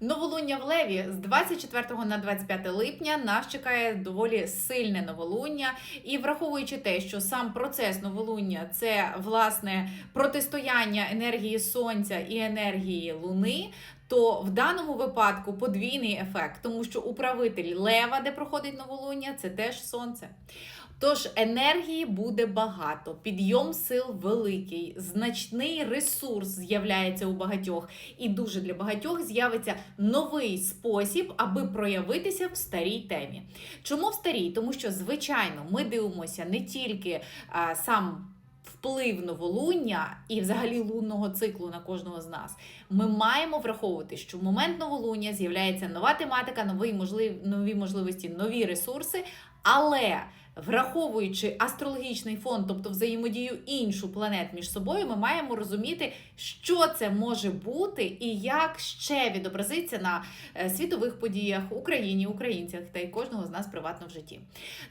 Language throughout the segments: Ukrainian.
Новолуння в Леві з 24 на 25 липня нас чекає доволі сильне новолуння, і враховуючи те, що сам процес новолуння це власне протистояння енергії сонця і енергії луни. То в даному випадку подвійний ефект, тому що управитель лева, де проходить новолуння, це теж сонце. Тож енергії буде багато, підйом сил великий, значний ресурс з'являється у багатьох, і дуже для багатьох з'явиться новий спосіб, аби проявитися в старій темі. Чому в старій? Тому що, звичайно, ми дивимося не тільки а, сам. Вплив новолуння і взагалі лунного циклу на кожного з нас. Ми маємо враховувати, що в момент новолуння з'являється нова тематика, нові можливості, нові ресурси, але Враховуючи астрологічний фон, тобто взаємодію іншу планет між собою, ми маємо розуміти, що це може бути і як ще відобразиться на е, світових подіях Україні, українцях та й кожного з нас приватно в житті.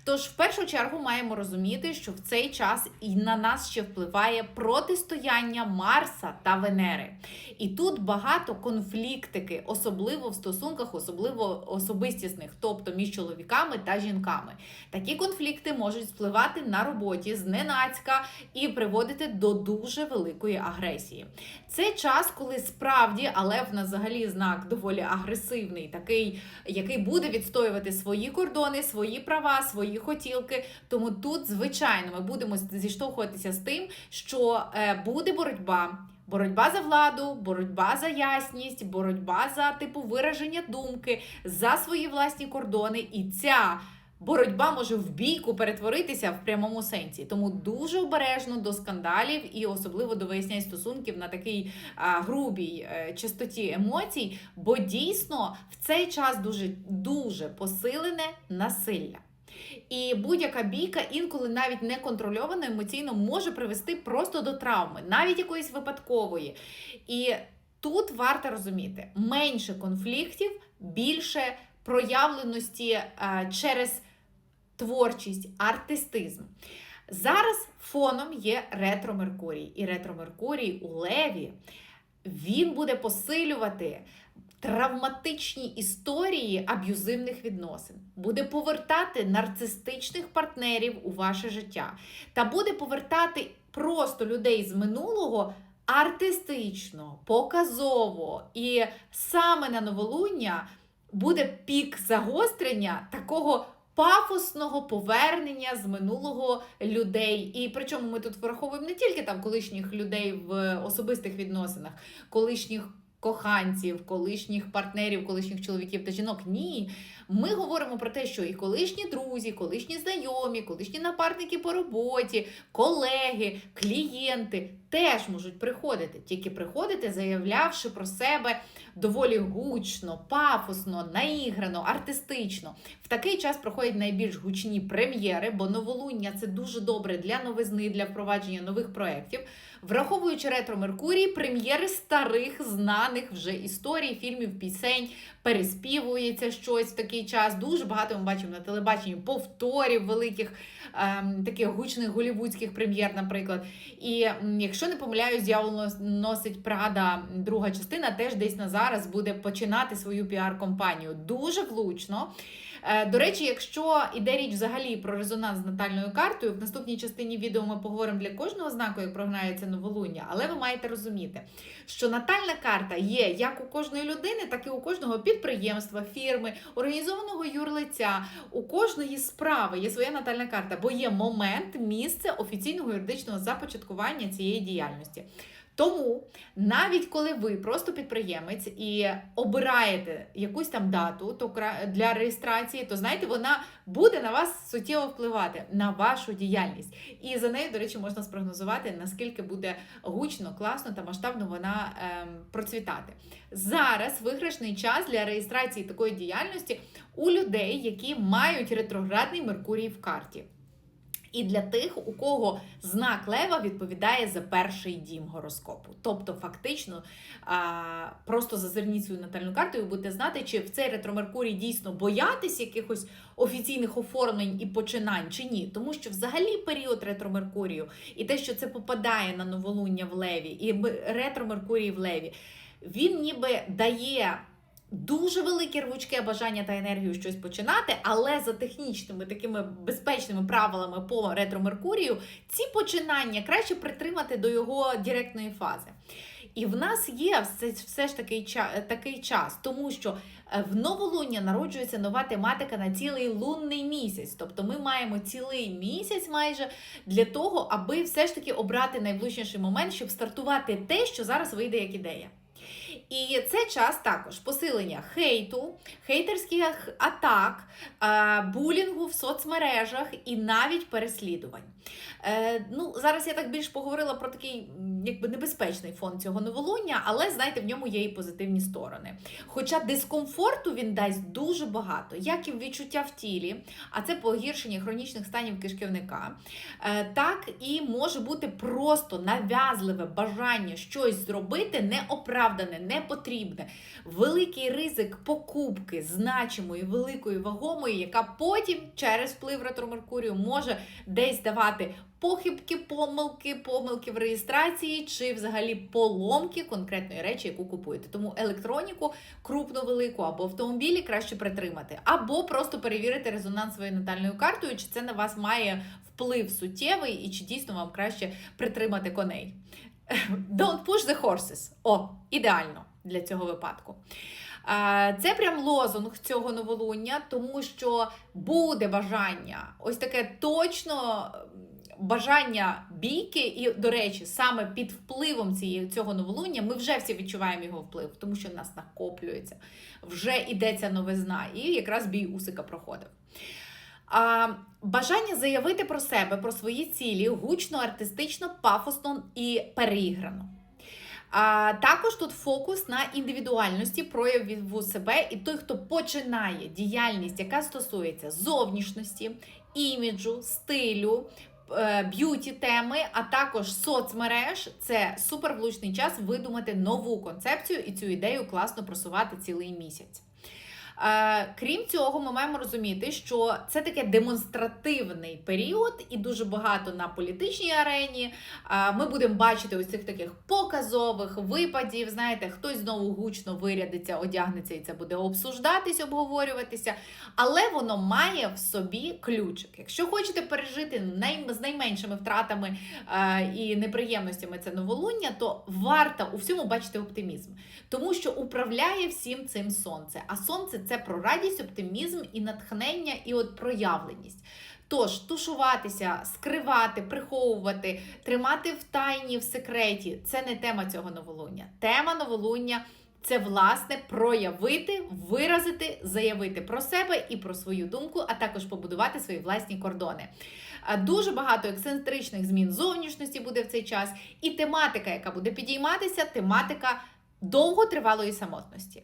Тож, в першу чергу, маємо розуміти, що в цей час і на нас ще впливає протистояння Марса та Венери. І тут багато конфліктики, особливо в стосунках, особливо особистісних, тобто між чоловіками та жінками. Такі конфлікти можуть впливати на роботі зненацька і приводити до дуже великої агресії. Це час, коли справді, але в нас взагалі знак доволі агресивний, такий, який буде відстоювати свої кордони, свої права, свої хотілки. Тому тут, звичайно, ми будемо зіштовхуватися з тим, що е, буде боротьба. Боротьба за владу, боротьба за ясність, боротьба за типу вираження думки, за свої власні кордони. І ця боротьба може в бійку перетворитися в прямому сенсі. Тому дуже обережно до скандалів і особливо до вияснянь стосунків на такій а, грубій е, частоті емоцій, бо дійсно в цей час дуже дуже посилене насилля. І будь-яка бійка інколи навіть неконтрольовано емоційно може привести просто до травми, навіть якоїсь випадкової. І тут варто розуміти: менше конфліктів, більше проявленості е, через творчість, артистизм. Зараз фоном є ретро Меркурій. І ретро Меркурій у Леві він буде посилювати травматичні історії аб'юзивних відносин, буде повертати нарцистичних партнерів у ваше життя та буде повертати просто людей з минулого. Артистично, показово, і саме на новолуння буде пік загострення такого пафосного повернення з минулого людей. І причому ми тут враховуємо не тільки там колишніх людей в особистих відносинах, колишніх коханців, колишніх партнерів, колишніх чоловіків та жінок. Ні. Ми говоримо про те, що і колишні друзі, колишні знайомі, колишні напарники по роботі, колеги, клієнти теж можуть приходити, тільки приходити, заявлявши про себе доволі гучно, пафосно, наіграно, артистично. В такий час проходять найбільш гучні прем'єри, бо новолуння це дуже добре для новизни, для впровадження нових проєктів. Враховуючи ретро Меркурій, прем'єри старих, знаних вже історій, фільмів, пісень, переспівується щось в такий час. Дуже багато ми бачимо на телебаченні повторів великих, ем, таких гучних голівудських прем'єр, наприклад. І якщо не помиляюсь, дьявол носить Прада, друга частина, теж десь на зараз буде починати свою піар-компанію. Дуже влучно. Е, До речі, якщо іде річ взагалі про резонанс з натальною картою, в наступній частині відео ми поговоримо для кожного знаку, як програється новолуння, але ви маєте розуміти, що натальна карта є як у кожної людини, так і у кожного підприємства, фірми, організованого юрлиця, у кожної справи є своя натальна карта, бо є момент, місце офіційного юридичного започаткування цієї діяльності. Тому навіть коли ви просто підприємець і обираєте якусь там дату то для реєстрації, то знаєте, вона буде на вас суттєво впливати на вашу діяльність. І за нею, до речі, можна спрогнозувати, наскільки буде гучно, класно та масштабно вона ем, процвітати. Зараз виграшний час для реєстрації такої діяльності у людей, які мають ретроградний Меркурій в карті. І для тих, у кого знак лева відповідає за перший дім гороскопу. Тобто, фактично, просто зазирніть свою натальну карту і будете знати, чи в цей ретро-Меркурій дійсно боятись якихось офіційних оформлень і починань, чи ні. Тому що взагалі період ретро-Меркурію і те, що це попадає на новолуння в леві, і ретро-Меркурій в леві, він ніби дає Дуже велике рвучке бажання та енергію щось починати, але за технічними такими безпечними правилами по ретро Меркурію ці починання краще притримати до його директної фази. І в нас є все, все ж такий, такий час, тому що е, в новолуння народжується нова тематика на цілий лунний місяць. Тобто ми маємо цілий місяць майже для того, аби все ж таки обрати найближчий момент, щоб стартувати те, що зараз вийде як ідея. І це час також посилення хейту, хейтерських атак, е, булінгу в соцмережах і навіть переслідувань. Е, ну, зараз я так більш поговорила про такий якби небезпечний фон цього новолуння, але знаєте, в ньому є і позитивні сторони. Хоча дискомфорту він дасть дуже багато, як і відчуття в тілі, а це погіршення хронічних станів кишківника, е, так і може бути просто нав'язливе бажання щось зробити неоправдане, непотрібне, великий ризик покупки значимої, великої, вагомої, яка потім через вплив ретромеркурію може десь давати похибки, помилки, помилки в реєстрації чи взагалі поломки конкретної речі, яку купуєте. Тому електроніку крупну велику або автомобілі краще притримати, або просто перевірити резонанс своєю натальною картою, чи це на вас має вплив суттєвий і чи дійсно вам краще притримати коней. Don't push the horses. О, ідеально для цього випадку. Це прям лозунг цього новолуння, тому що буде бажання, ось таке точно бажання бійки, і, до речі, саме під впливом цієї, цього новолуння ми вже всі відчуваємо його вплив, тому що в нас накоплюється, вже йдеться новизна, і якраз бій Усика проходив. А, бажання заявити про себе, про свої цілі гучно, артистично, пафосно і переіграно. А, також тут фокус на індивідуальності прояву себе, і той, хто починає діяльність, яка стосується зовнішності, іміджу, стилю. е, Б'юті теми, а також соцмереж це супервлучний час видумати нову концепцію і цю ідею класно просувати цілий місяць. Е, Крім цього, ми маємо розуміти, що це таке демонстративний період, і дуже багато на політичній арені. Е, Ми будемо бачити ось цих таких показових випадів. Знаєте, хтось знову гучно вирядиться, одягнеться, і це буде обсуждатись, обговорюватися. Але воно має в собі ключик. Якщо хочете пережити з найменшими втратами е, і неприємностями це новолуння, то варто у всьому бачити оптимізм, тому що управляє всім цим сонце. А сонце це про радість, оптимізм і натхнення, і от проявленість. Тож тушуватися, скривати, приховувати, тримати в тайні, в секреті це не тема цього новолуння. Тема новолуння це власне проявити, виразити, заявити про себе і про свою думку, а також побудувати свої власні кордони. Дуже багато ексцентричних змін зовнішності буде в цей час, і тематика, яка буде підійматися, тематика довготривалої самотності.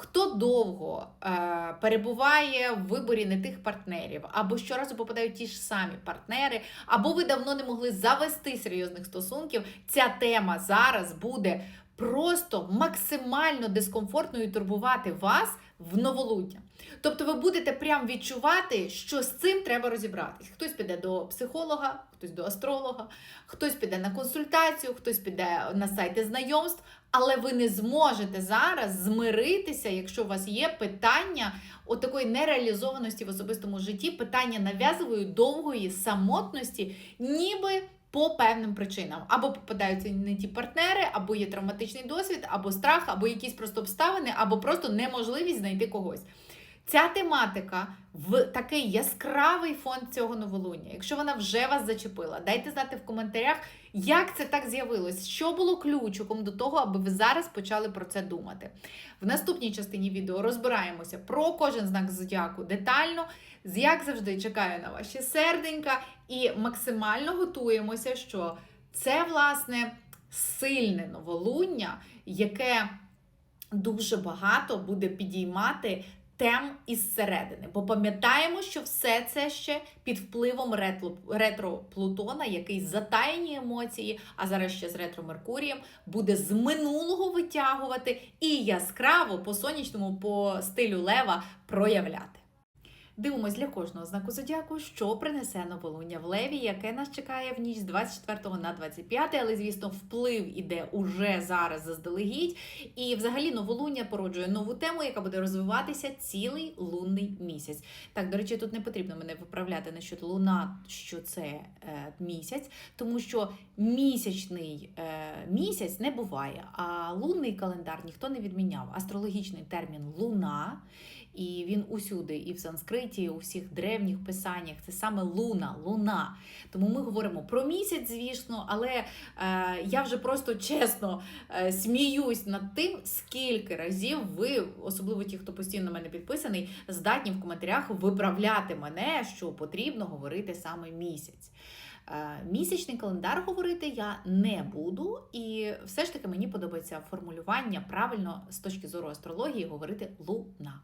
Хто довго е, перебуває в виборі не тих партнерів, або щоразу попадають ті ж самі партнери, або ви давно не могли завести серйозних стосунків, ця тема зараз буде просто максимально дискомфортною і турбувати вас в новолуння. Тобто ви будете прям відчувати, що з цим треба розібратись. Хтось піде до психолога, хтось до астролога, хтось піде на консультацію, хтось піде на сайти знайомств, але ви не зможете зараз змиритися, якщо у вас є питання такої нереалізованості в особистому житті, питання нав'язливої довгої самотності, ніби. По певним причинам або попадаються не ті партнери, або є травматичний досвід, або страх, або якісь просто обставини, або просто неможливість знайти когось. Ця тематика в такий яскравий фон цього новолуння. Якщо вона вже вас зачепила, дайте знати в коментарях, як це так з'явилось, що було ключиком до того, аби ви зараз почали про це думати. В наступній частині відео розбираємося про кожен знак зодіаку детально. Як завжди, чекаю на ваші серденька і максимально готуємося, що це, власне, сильне новолуння, яке дуже багато буде підіймати тем із середини. Бо пам'ятаємо, що все це ще під впливом ретро, ретро Плутона, який затаєні емоції, а зараз ще з ретро Меркурієм, буде з минулого витягувати і яскраво по сонячному, по стилю Лева проявляти. Дивимось для кожного знаку зодіаку, що принесе новолуння в Леві, яке нас чекає в ніч з 24 на 25, але звісно, вплив іде уже зараз заздалегідь. І взагалі новолуння породжує нову тему, яка буде розвиватися цілий лунний місяць. Так, до речі, тут не потрібно мене виправляти на луна, що це е, місяць, тому що місячний е, місяць не буває, а лунний календар ніхто не відміняв. Астрологічний термін луна. І він усюди, і в санскриті, і у всіх древніх писаннях. Це саме луна, луна. Тому ми говоримо про місяць, звісно, але е, я вже просто чесно е, сміюсь над тим, скільки разів ви, особливо ті, хто постійно мене підписаний, здатні в коментарях виправляти мене, що потрібно говорити саме місяць. Е, Місячний календар говорити я не буду, і все ж таки мені подобається формулювання правильно з точки зору астрології говорити луна.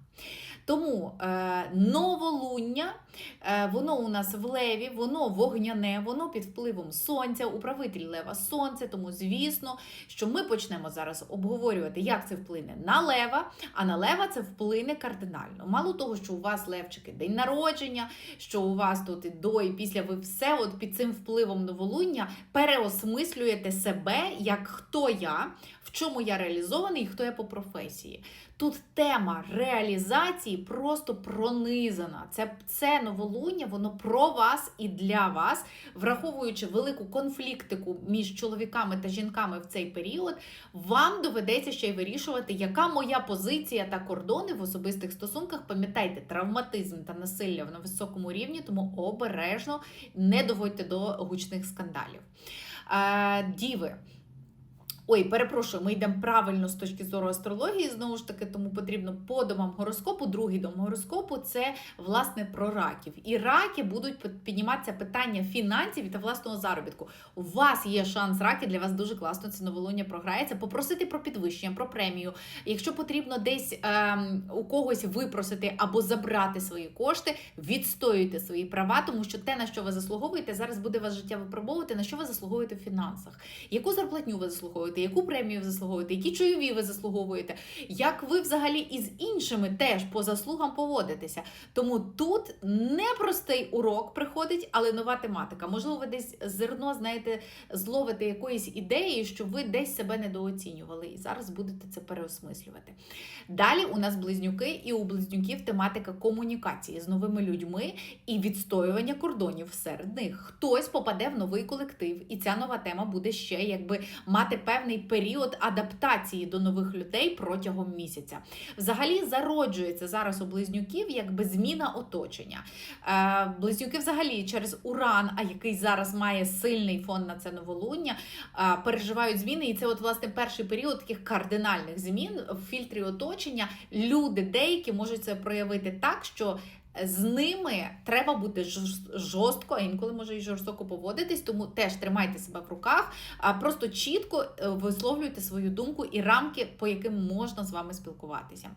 Тому е, новолуння, е, воно у нас в леві, воно вогняне, воно під впливом сонця, управитель лева сонце. Тому, звісно, що ми почнемо зараз обговорювати, як це вплине на лева, а на лева це вплине кардинально. Мало того, що у вас левчики день народження, що у вас тут і до, і після ви все от під цим впливом новолуння переосмислюєте себе, як хто я, в чому я реалізований і хто я по професії. Тут тема реалізації просто пронизана. Це, це новолуння, воно про вас і для вас, враховуючи велику конфліктику між чоловіками та жінками в цей період, вам доведеться ще й вирішувати, яка моя позиція та кордони в особистих стосунках. Пам'ятайте, травматизм та насилля на високому рівні, тому обережно не доводьте до гучних скандалів. Е, Діви. Ой, перепрошую, ми йдемо правильно з точки зору астрології. Знову ж таки, тому потрібно по домам гороскопу. Другий дом гороскопу це власне про раків. І раки будуть підніматися питання фінансів та власного заробітку. У вас є шанс раки, для вас дуже класно це новолуння програється. Попросити про підвищення, про премію. Якщо потрібно десь ем, у когось випросити або забрати свої кошти, відстоюйте свої права, тому що те, на що ви заслуговуєте, зараз буде вас життя випробовувати, на що ви заслуговуєте в фінансах, яку зарплатню ви заслуговуєте яку премію ви заслуговуєте, які чайові ви заслуговуєте, як ви взагалі із іншими теж по заслугам поводитеся. Тому тут непростий урок приходить, але нова тематика. Можливо, ви десь зерно, знаєте, зловите якоїсь ідеї, що ви десь себе недооцінювали, і зараз будете це переосмислювати. Далі у нас близнюки, і у близнюків тематика комунікації з новими людьми і відстоювання кордонів серед них. Хтось попаде в новий колектив, і ця нова тема буде ще якби мати певний період адаптації до нових людей протягом місяця. Взагалі зароджується зараз у близнюків якби зміна оточення. Е, Близнюки, взагалі, через уран, а який зараз має сильний фон на це новолуння, е, переживають зміни. І це, от, власне, перший період таких кардинальних змін в фільтрі оточення. Люди деякі можуть це проявити так, що з ними треба бути жорстко, а інколи може і жорстоко поводитись, тому теж тримайте себе в руках, а просто чітко е, висловлюйте свою думку і рамки, по яким можна з вами спілкуватися.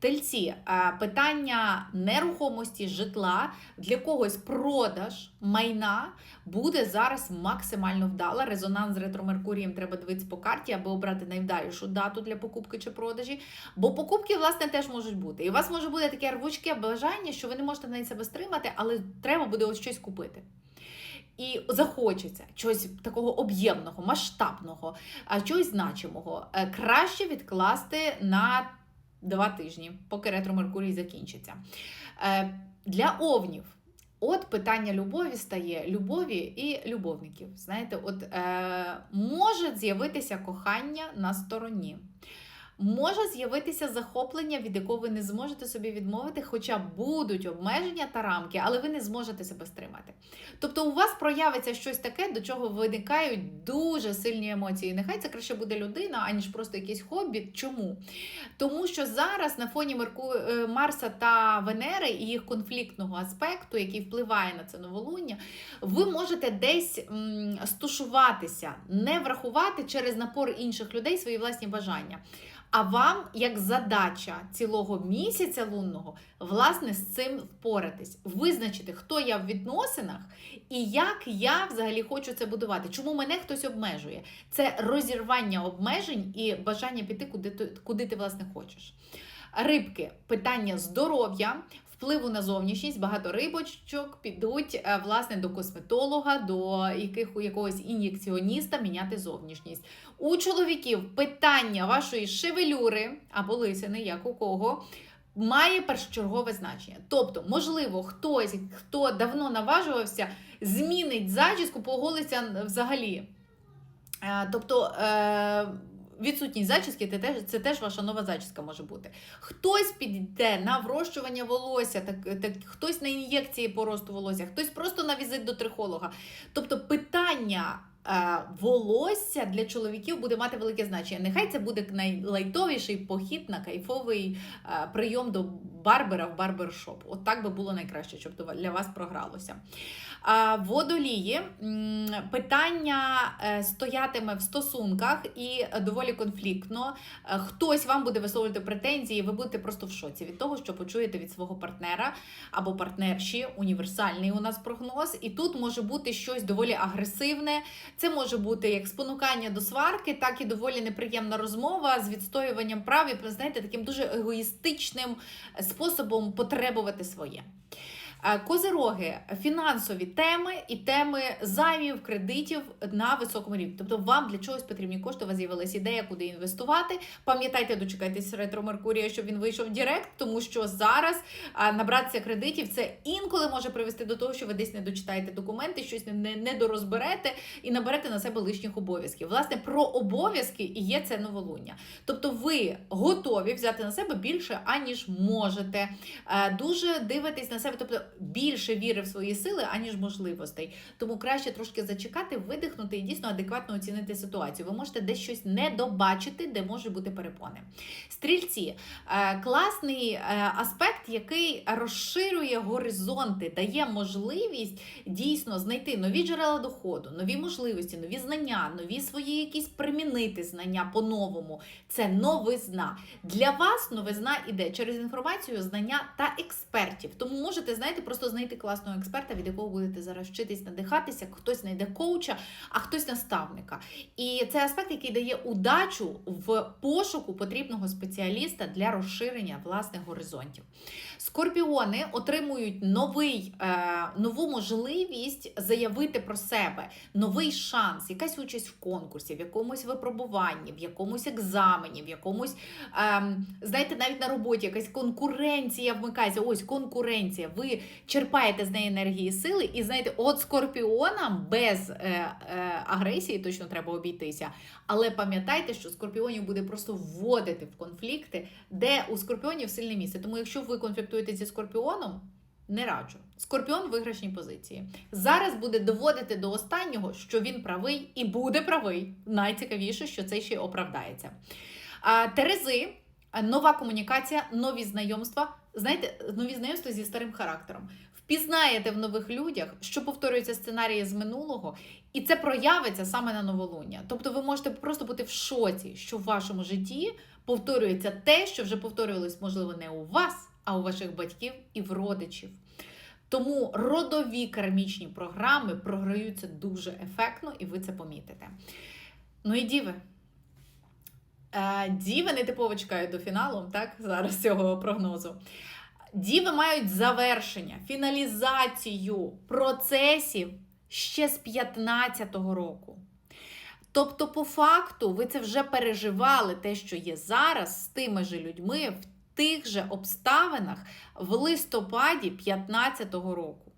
Тельці, питання нерухомості, житла для когось продаж майна буде зараз максимально вдала. Резонанс з ретро-Меркурієм треба дивитися по карті, аби обрати найвдалішу дату для покупки чи продажі. Бо покупки, власне, теж можуть бути. І у вас може бути таке рвучке бажання, що ви не можете навіть себе стримати, але треба буде ось щось купити. І захочеться чогось такого об'ємного, масштабного, чогось значимого. Е, краще відкласти на два тижні, поки ретро Меркурій закінчиться. Е, для овнів. От питання любові стає любові і любовників. Знаєте, от е, може з'явитися кохання на стороні. Може з'явитися захоплення, від якого ви не зможете собі відмовити, хоча будуть обмеження та рамки, але ви не зможете себе стримати. Тобто у вас проявиться щось таке, до чого виникають дуже сильні емоції. Нехай це краще буде людина, аніж просто якийсь хобі. Чому? Тому що зараз на фоні Мерку... Е, Марса та Венери і їх конфліктного аспекту, який впливає на це новолуння, ви можете десь стушуватися, не врахувати через напор інших людей свої власні бажання. А вам, як задача цілого місяця лунного, власне, з цим впоратись, визначити, хто я в відносинах і як я взагалі хочу це будувати. Чому мене хтось обмежує? Це розірвання обмежень і бажання піти, куди ти, куди ти власне хочеш. Рибки, питання здоров'я впливу на зовнішність багато рибочок підуть е, власне до косметолога, до яких, якогось ін'єкціоніста міняти зовнішність. У чоловіків питання вашої шевелюри або лисини, як у кого. Має першочергове значення. Тобто, можливо, хтось, хто давно наважувався, змінить зачіску, поголиться взагалі. Е, Тобто е, відсутність зачіски це теж, це теж ваша нова зачіска може бути. Хтось піде на врощування волосся, так, так, хтось на ін'єкції по росту волосся, хтось просто на візит до трихолога. Тобто питання. Е, Волосся для чоловіків буде мати велике значення. Нехай це буде найлайтовіший похід на кайфовий е, прийом до барбера в барбершоп. От так би було найкраще, щоб для вас програлося. Водолії питання е, стоятиме в стосунках і доволі конфліктно. Е, Хтось вам буде висловлювати претензії, ви будете просто в шоці від того, що почуєте від свого партнера або партнерші. Універсальний у нас прогноз. І тут може бути щось доволі агресивне. Це може бути як спонукання до сварки, так і доволі неприємна розмова з відстоюванням прав і знаєте, таким дуже егоїстичним способом потребувати своє. Е, Козироги фінансові теми і теми займів, кредитів на високому рівні. Тобто вам для чогось потрібні кошти, у вас з'явилася ідея, куди інвестувати. Пам'ятайте, дочекайтесь ретро Меркурія, щоб він вийшов Директ, тому що зараз набратися кредитів це інколи може привести до того, що ви десь не дочитаєте документи, щось не, не, не дорозберете і наберете на себе лишніх обов'язків. Власне, про обов'язки і є це новолуння. Тобто, ви готові взяти на себе більше, аніж можете. Е, Дуже дивитесь на себе, тобто більше віри в свої сили, аніж можливостей. Тому краще трошки зачекати, видихнути і дійсно адекватно оцінити ситуацію. Ви можете десь щось не добачити, де можуть бути перепони. Стрільці е, класний е, аспект, який розширює горизонти, дає можливість дійсно знайти нові джерела доходу, нові можливості, нові знання, нові свої якісь примінити знання по-новому. Це новизна. Для вас новизна іде через інформацію, знання та експертів. Тому можете, знаєте, просто знайти класного експерта, від якого будете зараз вчитись, надихатися, хтось знайде коуча, а хтось наставника. І це аспект, який дає удачу в пошуку потрібного спеціаліста для розширення власних горизонтів. Скорпіони отримують новий, е, нову можливість заявити про себе, новий шанс, якась участь в конкурсі, в якомусь випробуванні, в якомусь екзамені, в якомусь, е, знаєте, навіть на роботі якась конкуренція вмикається. Ось конкуренція. Ви черпаєте з неї енергії сили, і знаєте, от скорпіонам без е, е, агресії точно треба обійтися. Але пам'ятайте, що скорпіонів буде просто вводити в конфлікти, де у скорпіонів сильне місце. Тому якщо ви конфліктуєте зі скорпіоном, не раджу. Скорпіон в виграшній позиції. Зараз буде доводити до останнього, що він правий і буде правий. Найцікавіше, що це ще оправдається. А, Терези, нова комунікація, нові знайомства. Знаєте, нові знайомства зі старим характером. Впізнаєте в нових людях, що повторюються сценарії з минулого, і це проявиться саме на новолуння. Тобто ви можете просто бути в шоці, що в вашому житті повторюється те, що вже повторювалось, можливо, не у вас, а у ваших батьків і в родичів. Тому родові кармічні програми програються дуже ефектно, і ви це помітите. Ну і діви. Е, Діви нетипово чекають до фіналу, так, зараз цього прогнозу. Діви мають завершення, фіналізацію процесів ще з 15-го року. Тобто, по факту, ви це вже переживали, те, що є зараз, з тими же людьми, в тих же обставинах в листопаді 15-го року.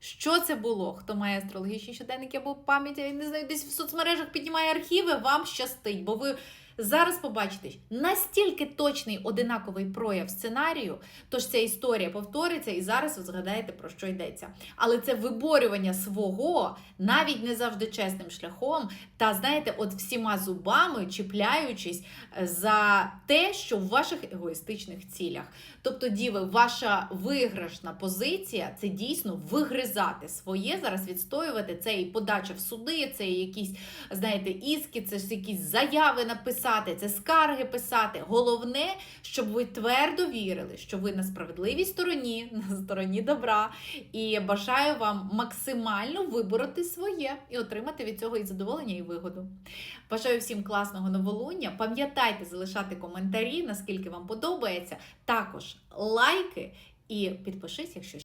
Що це було? Хто має астрологічні щоденники або пам'ять, я не знаю, десь в соцмережах піднімає архіви, вам щастить, бо ви зараз побачите настільки точний одинаковий прояв сценарію, тож ця історія повториться, і зараз ви згадаєте, про що йдеться. Але це виборювання свого навіть не завжди чесним шляхом, та знаєте, от всіма зубами чіпляючись за те, що в ваших егоїстичних цілях. Тобто, діви, ваша виграшна позиція це дійсно вигризати своє, зараз відстоювати це і подача в суди, це і якісь, знаєте, іски, це ж якісь заяви написати, це скарги писати. Головне, щоб ви твердо вірили, що ви на справедливій стороні, на стороні добра. І бажаю вам максимально вибороти своє і отримати від цього і задоволення, і вигоду. Бажаю всім класного новолуння. Пам'ятайте залишати коментарі, наскільки вам подобається. Також лайки І підпишись, якщо